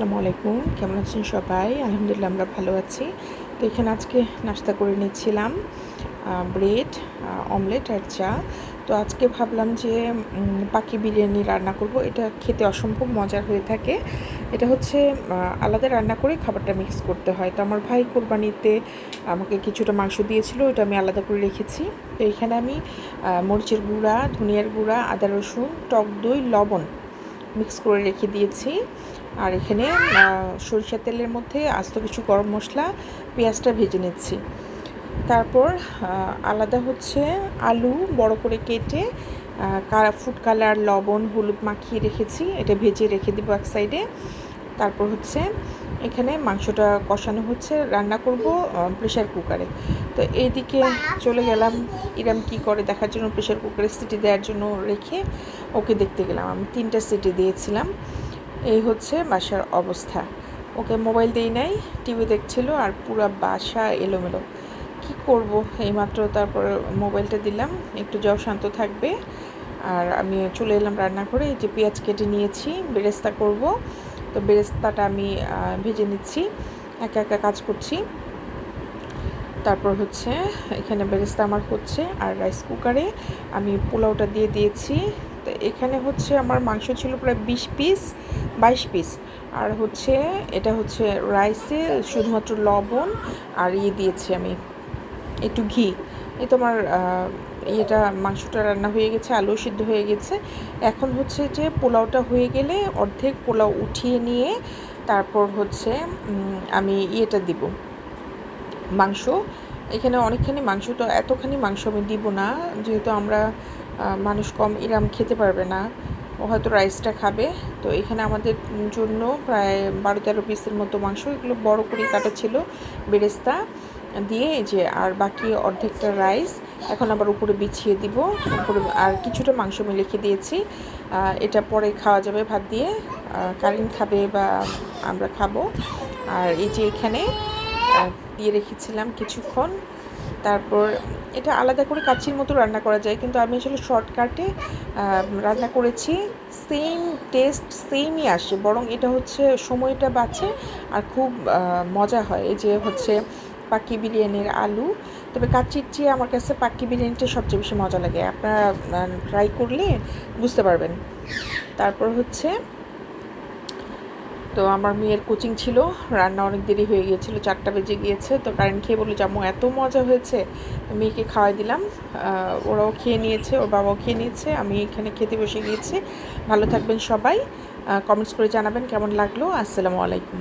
আসসালামু আলাইকুম। কেমন আছেন সবাই? আলহামদুলিল্লাহ আমরা ভালো আছি। তো এখানে আজকে নাস্তা করে নিচ্ছিলাম ব্রেড অমলেট আর চা। তো আজকে ভাবলাম যে পাখি বিরিয়ানি রান্না করব। এটা খেতে অসম্ভব মজার হয়ে থাকে। এটা হচ্ছে আলাদা রান্না করে খাবারটা মিক্স করতে হয়। তো আমার ভাই কোরবানিতে আমাকে কিছুটা মাংস দিয়েছিল, ওটা আমি আলাদা করে রেখেছি। তো এখানে আমি মরিচের গুঁড়া, ধনিয়ার গুঁড়া, আদা রসুন, টক দই, লবণ মিক্স করে রেখে দিয়েছি। আর এখানে সরিষা তেলের মধ্যে আস্ত কিছু গরম মশলা, পেঁয়াজটা ভেজে নিচ্ছি। তারপর আলাদা হচ্ছে আলু বড় করে কেটে ফুড কালার লবণ, হলুদ মাখিয়ে রেখেছি। এটা ভেজে রেখে দিব এক সাইডে তারপর হচ্ছে এখানে মাংসটা কষানো হচ্ছে, রান্না করব প্রেশার কুকারে তো এইদিকে চলে গেলাম, ইরাম কি করে দেখার জন্য প্রেশার কুকারে সিটি দেওয়ার জন্য রেখে ওকে দেখতে গেলাম। আমি তিনটা সিটি দিয়েছিলাম, এই হচ্ছে বাসার অবস্থা। ওকে মোবাইল দিই নাই টিভি দেখছিল আর পুরো বাসা এলোমেলো। কি করব? এইমাত্র তারপর মোবাইলটা দিলাম, একটু যাও শান্ত থাকবে। আর আমি চলে এলাম রান্না করে এই যে পেঁয়াজ কেটে নিয়েছি, বেরেস্তা করব। তো বেরেস্তাটা আমি ভেজে নিচ্ছি। একা একা কাজ করছি। তারপর হচ্ছে এখানে বেরেস্তা আমার হচ্ছে আর রাইস কুকারে আমি পোলাওটা দিয়ে দিয়েছি। তো এখানে হচ্ছে আমার মাংস ছিল প্রায় বিশ পিস বাইশ পিস আর হচ্ছে এটা হচ্ছে রাইসে শুধুমাত্র লবণ আর ইয়ে দিয়েছি আমি, একটু ঘি। এই তোমার ইয়েটা মাংসটা রান্না হয়ে গেছে, আলু সিদ্ধ হয়ে গেছে। এখন হচ্ছে যে পোলাওটা হয়ে গেলে অর্ধেক পোলাও উঠিয়ে নিয়ে তারপর হচ্ছে আমি ইয়েটা দিব। মাংস, এখানে অনেকখানি মাংস, তো এতখানি মাংস আমি দিব না। যেহেতু আমরা মানুষ কম ইরাম খেতে পারবে না, ও হয়তো রাইসটা খাবে। তো এখানে আমাদের জন্য প্রায় বারো তেরো পিসের মতো মাংস, এগুলো বড় করে কাটা ছিল বেরেস্তা। দিয়ে যে আর বাকি অর্ধেকটা রাইস এখন আবার উপরে বিছিয়ে দিব। উপরে আর কিছুটা মাংস আমি লিখে দিয়েছি। এটা পরে খাওয়া যাবে ভাত দিয়ে। কারিন খাবে বা আমরা খাব। আর এই যে এখানে দিয়ে রেখেছিলাম কিছুক্ষণ। তারপর এটা আলাদা করে কাচ্চির মতো রান্না করা যায়, কিন্তু আমি আসলে শর্টকাটে রান্না করেছি। সেম টেস্ট সেমই আসে। বরং এটা হচ্ছে সময়টা বাঁচে আর খুব মজা হয়। এই যে হচ্ছে পাকি বিরিয়ানির আলু। তবে কাচ্চির চেয়ে আমার কাছে পাকি বিরিয়ানিটা সবচেয়ে বেশি মজা লাগে। আপনারা ট্রাই করলে বুঝতে পারবেন। তারপর হচ্ছে, তো আমার মেয়ের কোচিং ছিল, রান্না অনেক দেরি হয়ে গিয়েছিল, চারটা বেজে গিয়েছে, তো কারেন্ট খেয়ে বলল জামু এত মজা হয়েছে। মেয়েকে খাওয়াই দিলাম। ওরাও খেয়ে নিয়েছে, ওর বাবাও খেয়ে নিয়েছে, আমি এখানে খেতে বসে গিয়েছি। ভালো থাকবেন সবাই। কমেন্টস করে জানাবেন কেমন লাগল। আসসালামু আলাইকুম।